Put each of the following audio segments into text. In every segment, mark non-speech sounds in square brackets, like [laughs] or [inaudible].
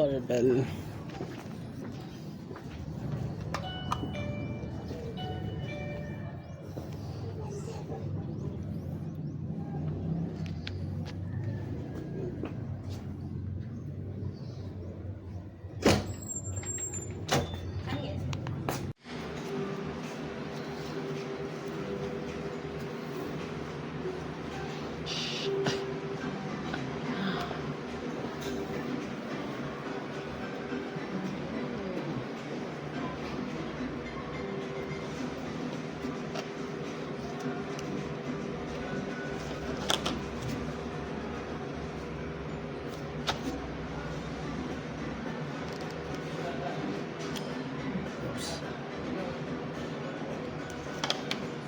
barbell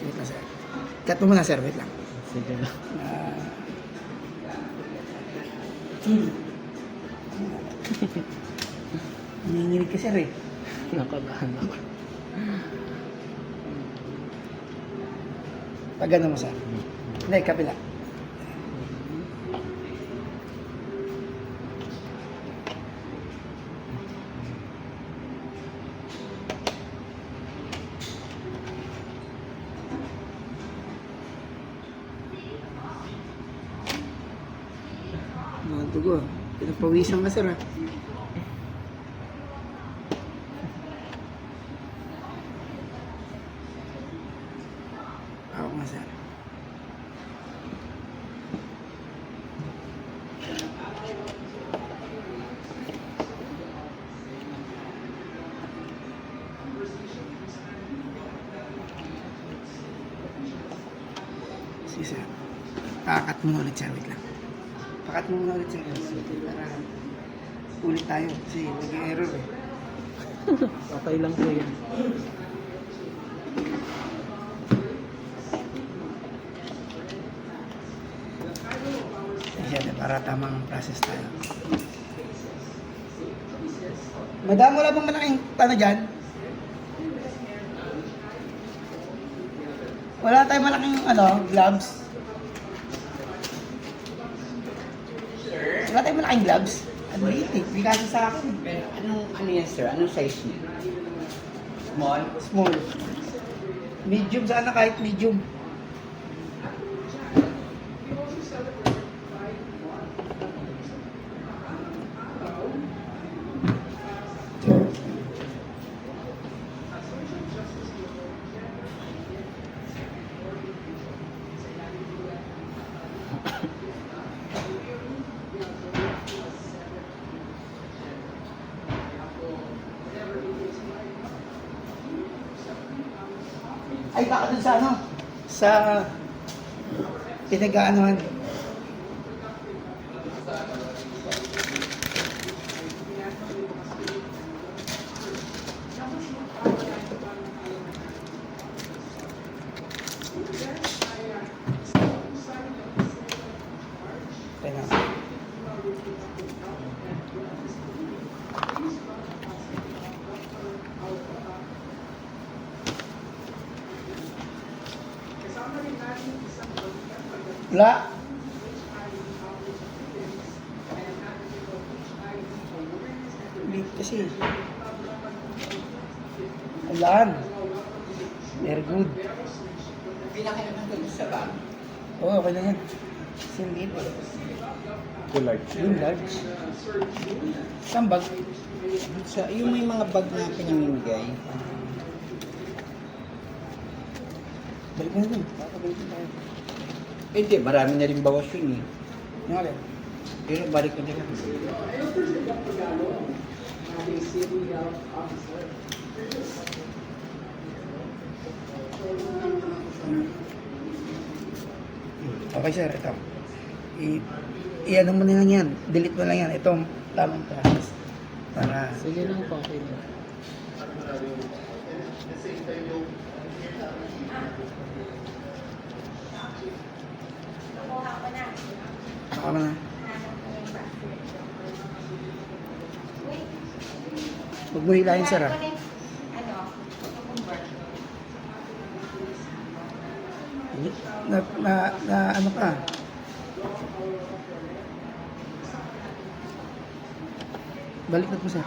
Wait lang, sir. Cut mo muna, sir. Wait lang. Sige na. Ah. Nanginginig ka, sir, eh. Nakabahan ako. Pag ano mo, sir. Hindi, kabila. Mga dugo. Pinapawisan ka, sir, ah. Ako nga, sir. Sige, sir. Pakat mo ulit, sir. Wait lang. Pakat mo na ulit, sir. Para ulit tayo. Kasi nag-error eh. [laughs] Okay lang po yan. Ayan, para tamang process tayo. Madam, wala bang malaking ano dyan? Wala tayong malaking ano, gloves? Wala tayong malaking gloves? Ano liit eh, may kasi sa akin. Pero anong, ano yan sir? Anong size niya? Small? Small. Medium sana kahit medium. Ay, baka dun sa ano? Sa pinag-aanohan. Kaya na. Wala. Late kasi. Alan. Very good. Pinakailangan ko sa bag. Oo, oh, okay na yan. Late eh. Too large. Yung large. Saan bag? Sa, yung may mga bag na pinamimigay. Balik mo na dun. Papabalik mo di, marami na rin bawas yun eh. Yung alin? Pero balik na lang. Okay sir, ito. I, i-ano mo na lang yan. Delete mo lang yan. Itong tamang process. Para Sige lang po. Okay lang. Baka mo na. Huwag mo hilahin sir ah. Na, na, na ano ka? Balik na po sir.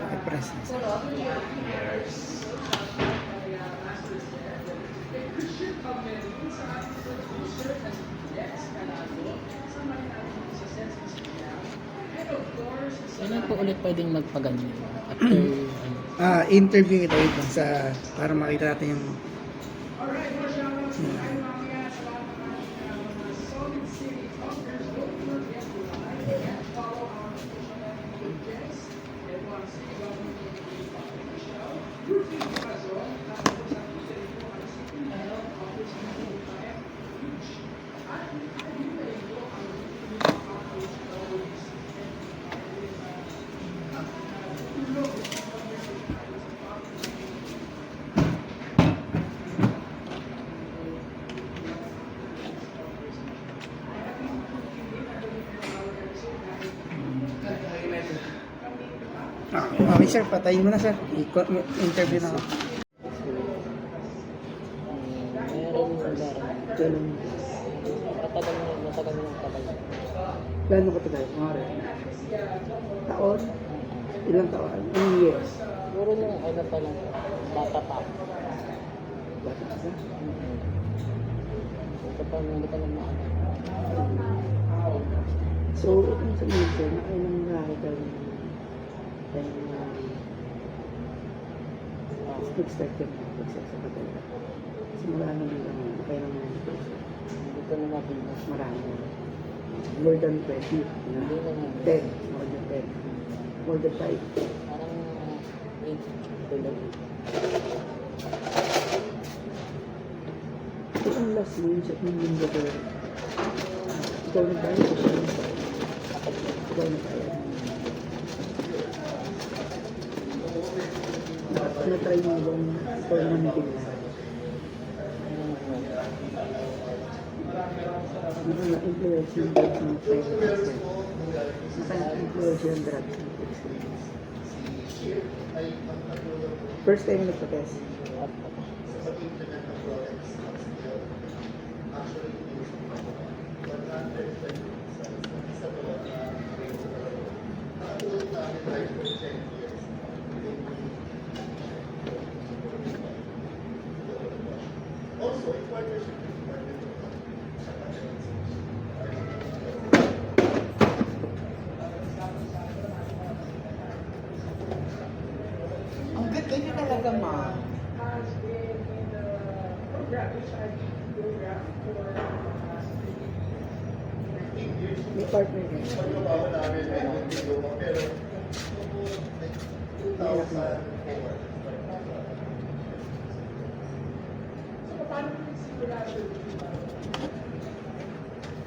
Pakipress na sir. Kailan po ulit pwedeng magpaganyan? After, [clears throat] ano? Ah, interview kita wait lang sa para makita natin yung Ah, Okay sir, patayin mo na sir. Interview na ako. Ba? Ganun. Matagal na, matagal na. Gano'n ka tagal? Mga Taon? Ilang taon? Anong years? Siguro nung ano pa lang, bata pa. Bata ka? Ito pa, hindi ka lang maano. So, kung sa mga sir, nakailang ng ng uh, nag-start ka na pag-sex sa talaga. Simula na nila na nakailang mga person. Hindi ko na mabinas. Marami na. More than 20. Na. Hindi na nga. 10. More than 10. More than 5. Parang 8 tuloy. So, ang last mo sa yung ba ikaw na tayo siya na tayo? Ikaw na tayo. Na-try mo bang ikaw na nabigla? Ano na influence yung drugs ng pregnancy? Naka-influence yung drugs ng? First time nagpa-test? Ang ganda niya talaga, ma. May partner ka. Mahirap na.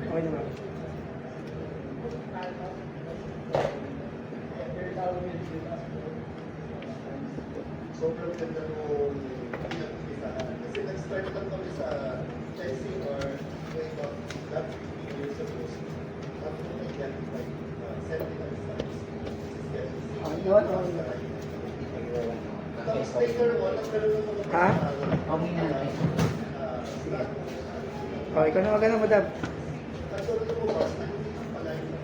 Okay naman. Sobrang ganda nung pinag-umisahan. Kasi nag-start lang kami sa or way back that 15 years ago. After we identified uh, signs, which is Ah, getting yun, oh. Tapos later on, nagkaroon ng mga Ha? Okay na. Oh, ikaw na maganda, madam. nagkaroon ng bukas na hindi pala yung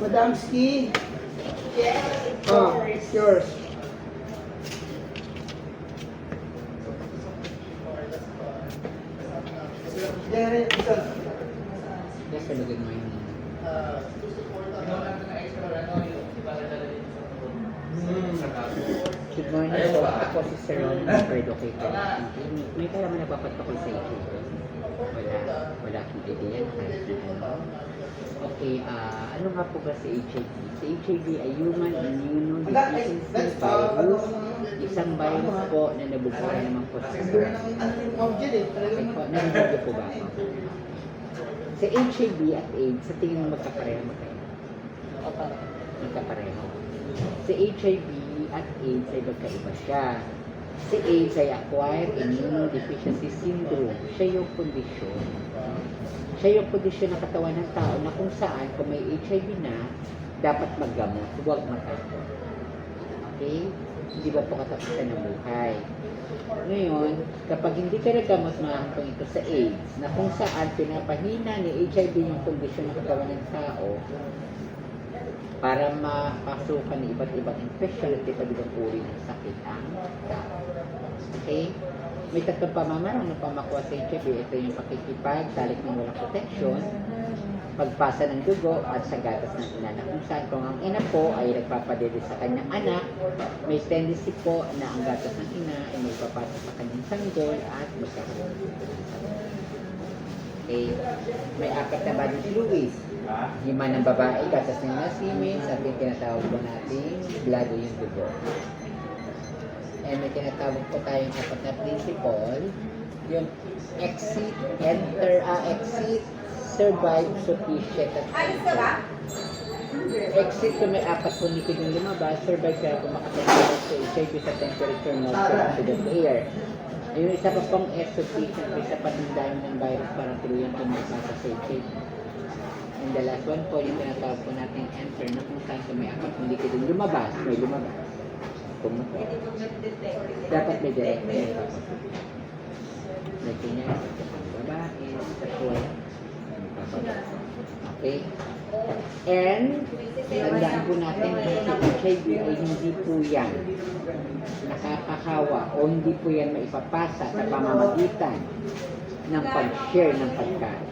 Madamski. Oh, it's yours. Yan, yan, isa. Yes, yung... uh, susuporta Good morning po. Ako si Sir Ron, educator. May kaya man nagpapatakol sa iyo. Wala. Wala akong idea. Kahit na ano. Okay, ah ano nga po ba sa HIV? Sa HIV ay Human Immunodeficiency Virus. Isang virus po na nabubuhay naman po sa. Okay po, narinig po ba? Sa HIV at AIDS, sa tingin mo magkapareho mo kayo? Magkapareho. Si HIV at AIDS ay magkaiba siya. Si AIDS ay acquired immunodeficiency syndrome. Siya yung kondisyon. Siya yung kondisyon ng katawan ng tao na kung saan kung may HIV na, dapat maggamot. Huwag matakot. Okay? Hindi ba po katapusan ng buhay? Ngayon, kapag hindi ka nagamot, mahantong ito sa AIDS, na kung saan pinapahina ni HIV yung kondisyon ng katawan ng tao, para mapasukan ng iba't ibang infection at iba't ibang uri ng sakit ang tao. Okay? May tatlong pamamarang ng pamakuha sa HIV. Ito yung pakikipag, talik ng walang protection, pagpasa ng dugo at sa gatas ng ina na kung saan kung ang ina po ay nagpapadede sa kanyang anak, may tendency po na ang gatas ng ina ay magpapasa sa kanyang sanggol at magkakaroon. Okay, may apat na body fluids. Lima ng babae, gatas ng ina, semen, sa ating tinatawag po natin, blood yung dugo. And may tinatawag po tayong apat na principle, yung exit, enter, ah, exit, survive, sufficient, at enter. Exit kung may apat po liquid yung lumabas, survive kaya kung makapagpapag sa HIV sa temperature not oxidant air. Yung isa pa pong S sufficient, isa pa ng dami ng virus para tuluyan sa HIV. And the last one po, yung tinatawag po natin enter na kung saan kung may apat pong liquid yung lumabas, may lumabas. Pumunta. Dapat may direct na yung Like yun yan, sa babae, sa tuwa. Okay? And, tandaan po natin na si HIV ay hindi po yan nakakahawa o hindi po yan maipapasa sa pamamagitan ng pag-share ng pagkain.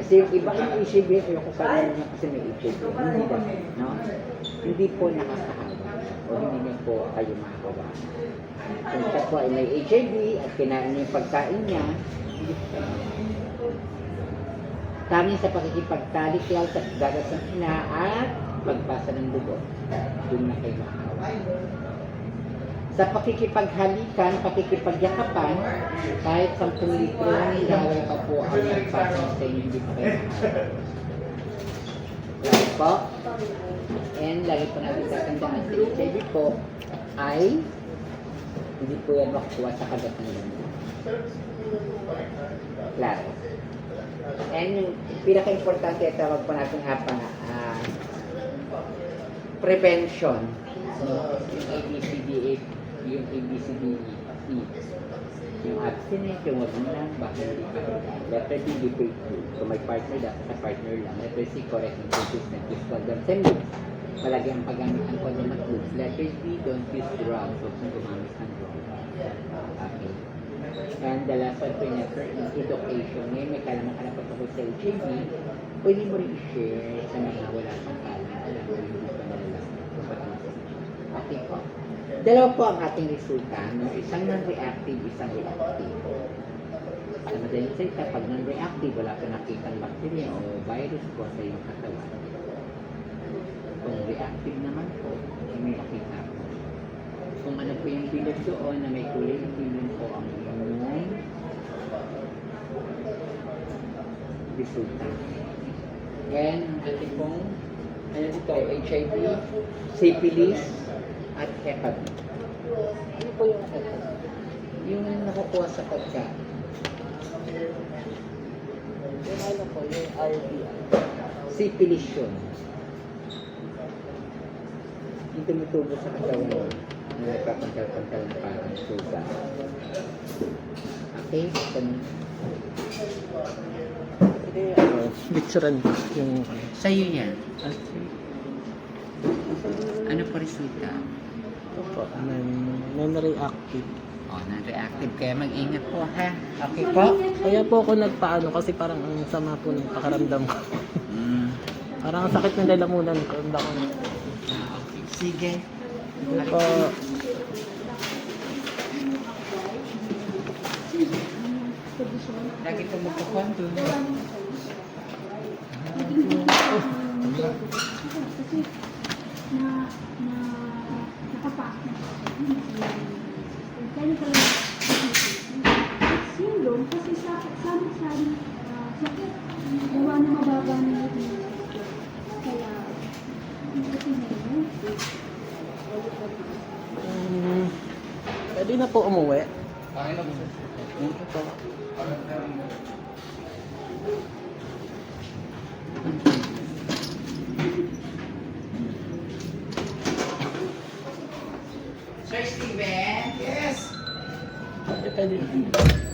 Kasi yung iba yung HIV, ayoko pa rin niya kasi may HIV. Hindi no? Hindi po nakakahawa o hindi po kayo makahawa. Kung siya po ay may HIV at kinain niya yung pagkain niya, Tanging sa pakikipagtalik lang sa gagas ng ina at pagpasa ng dugo. Doon na kayo makahawa. Sa pakikipaghalikan, pakikipagyakapan, kahit 10 litro ng laway pa po ang nagpasa sa inyo, hindi pa po. And lagi po natin tatandaan sa HIV po ay hindi po yan makukuha sa kagat ng lamig. Klaro. And yung pinaka-importante, tawag po natin nga pa, ah, prevention. No? Yung ABCDE, yung ABCDE. Yung abstinence, yung wag mo lang, baka hindi ka Letter D, be faithful. Kung may partner, dapat sa partner lang. Letter C, correct and consistent. Use condom and loops. Palagi ang paggamit ng condom at loops. Letter D, don't use drugs. Huwag mong gumamit ng drugs. Okay. And the last one yung never in education. Ngayon may kalaman ka na patungkol sa HIV, pwede mo rin i-share sa mga wala pang kalam. Alam mo, hindi pa nalalaman. Okay po. Dalawa po ang ating resulta. No? Isang non-reactive, isang reactive. Sa madaling salita, pag non-reactive, wala ka nakitang bacteria o virus po sa iyong katawan. Kung reactive naman po, ay may nakita po. Kung ano po yung bilog doon na may kulay yun po ang inyong resulta. And ang ating pong ano dito, HIV, syphilis, at hepatitis. Ano po yung hepatitis? Yung nakukuha sa pagkain. Yung ano po, yung RBI. Syphilis yun. Yung tumutubo sa katawan na nagpapantal-pantal na parang suga. Okay? Ganun. Ito yung ano. Bitsuran yung Sa'yo yan. at Ano po resulta? Ito po, non- non-reactive. O, oh, non-reactive. Kaya mag-ingat po ha. Okay po? Kaya po ako nagpaano kasi parang ang sama po ng pakaramdam ko. Mm. Parang ang sakit ng lalamunan ko. Ang dako. Ah, okay. Sige. Ito po, Lagi po magkukwento. kasi na na na Silong kasi sa sabi-sabi, uh, sakit, gawa na mababa na ito. Kaya, hindi ko Hmm. Pwede na po umuwi. Pangin na po. Thank you po. Pwede,